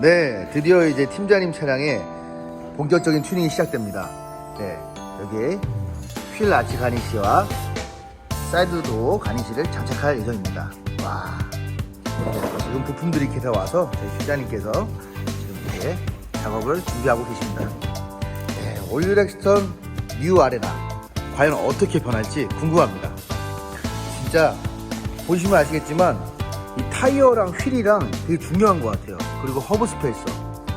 네, 드디어 이제 팀장님 차량에 본격적인 튜닝이 시작됩니다. 네, 여기 휠 아치 가니시와 사이드도 가니시를 장착할 예정입니다. 와, 지금 부품들이 다 와서 저희 팀장님께서 지금 이렇게 작업을 준비하고 계십니다. 네, 올유렉스턴 뉴 아레나 과연 어떻게 변할지 궁금합니다. 진짜 보시면 아시겠지만 이 타이어랑 휠이랑 되게 중요한 것 같아요. 그리고 허브 스페이서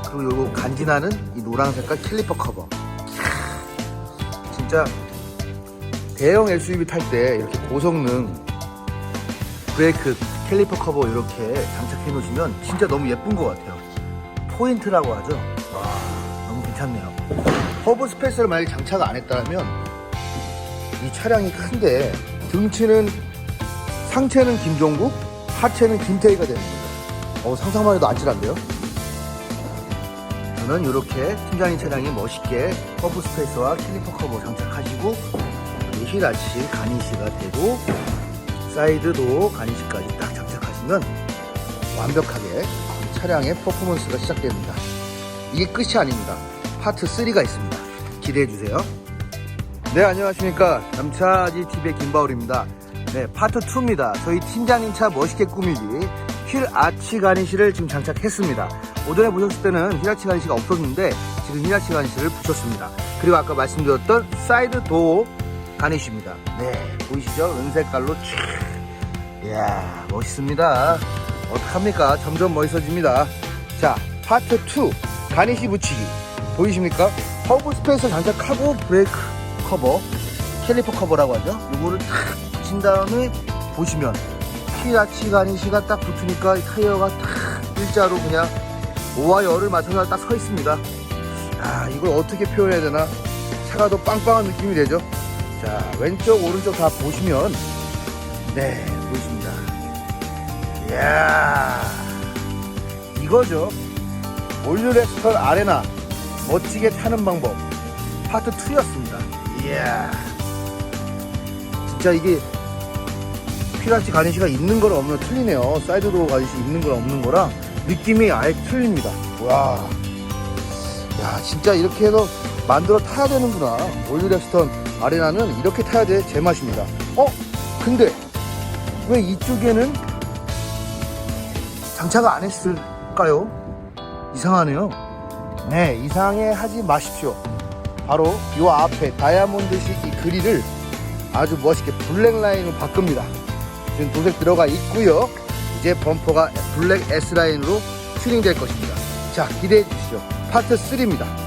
그리고 요거 간지나는 이 노란 색깔 캘리퍼 커버. 캬, 진짜 대형 SUV 탈 때 이렇게 고성능 브레이크 캘리퍼 커버 이렇게 장착해 놓으시면 진짜 너무 예쁜 것 같아요. 포인트라고 하죠. 와 너무 괜찮네요. 허브 스페이스를 만약에 장착 안 했다면 이 차량이 큰데 등치는 상체는 김종국, 하체는 김태희가 되는 거죠. 어, 상상만 해도 아찔한데요? 저는 이렇게 팀장님 차량이 멋있게 허브 스페이스와 킬리퍼 커버 장착하시고 이 휠아치 가니시가 되고 사이드도 가니시까지 딱 장착하시면 완벽하게 이 차량의 퍼포먼스가 시작됩니다. 이게 끝이 아닙니다. 파트 3가 있습니다. 기대해 주세요. 네, 안녕하십니까. 남차지 TV의 김바울입니다. 네, 파트 2입니다. 저희 팀장님 차 멋있게 꾸미기 휠 아치 가니시를 지금 장착했습니다. 오전에 보셨을 때는 휠 아치 가니시가 없었는데 지금 휠 아치 가니시를 붙였습니다. 그리고 아까 말씀드렸던 사이드 도어 가니시입니다. 네, 보이시죠? 은색깔로 촤. 이야, 멋있습니다. 어떡합니까? 점점 멋있어집니다. 자, 파트 2 가니시 붙이기 보이십니까? 허브 스페이스 장착하고 브레이크 커버 캘리퍼 커버라고 하죠 요거를 탁 붙인 다음에 보시면 휠아치 가니시가 딱 붙으니까 이 타이어가 탁 일자로 그냥 오와 열을 맞춰서 딱 서 있습니다. 아 이걸 어떻게 표현해야 되나? 차가 더 빵빵한 느낌이 되죠? 자 왼쪽 오른쪽 다 보시면 네 보이십니다. 이야 이거죠. 올류렉스턴 아레나 멋지게 타는 방법. 파트 2였습니다. 이야. 진짜 이게 피라치 가니시가 있는 거랑 없는 거 틀리네요. 사이드도 가니시 있는 거랑 없는 거랑 느낌이 아예 틀립니다. 와. 야, 진짜 이렇게 해서 만들어 타야 되는구나. 올류렉스턴 아레나는 이렇게 타야 돼. 제맛입니다. 어? 근데 왜 이쪽에는 장착을 안 했을까요? 이상하네요. 네, 이상해 하지 마십시오. 바로 요 앞에 다이아몬드식 이 그릴을 아주 멋있게 블랙 라인으로 바꿉니다. 지금 도색 들어가 있고요. 이제 범퍼가 블랙 S 라인으로 튜닝 될 것입니다. 자, 기대해 주시죠. 파트 3입니다.